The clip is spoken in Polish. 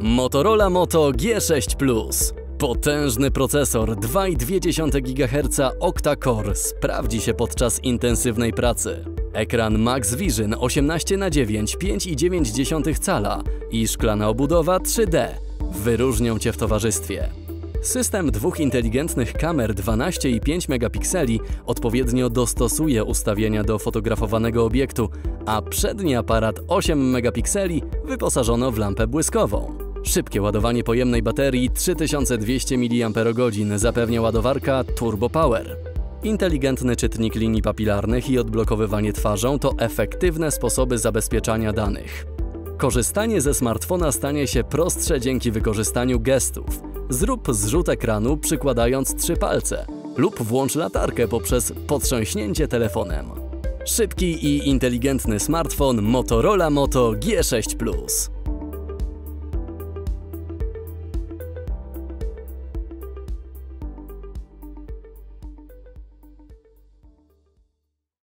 Motorola Moto G6 Plus. Potężny procesor 2,2 GHz octa-core sprawdzi się podczas intensywnej pracy. Ekran Max Vision 18x9 5,9 cala i szklana obudowa 3D wyróżnią Cię w towarzystwie. System dwóch inteligentnych kamer 12 i 5 megapikseli odpowiednio dostosuje ustawienia do fotografowanego obiektu, a przedni aparat 8 megapikseli wyposażono w lampę błyskową. Szybkie ładowanie pojemnej baterii 3200 mAh zapewnia ładowarka Turbo Power. Inteligentny czytnik linii papilarnych i odblokowywanie twarzą to efektywne sposoby zabezpieczania danych. Korzystanie ze smartfona stanie się prostsze dzięki wykorzystaniu gestów. Zrób zrzut ekranu przykładając trzy palce lub włącz latarkę poprzez potrząśnięcie telefonem. Szybki i inteligentny smartfon Motorola Moto G6 Plus.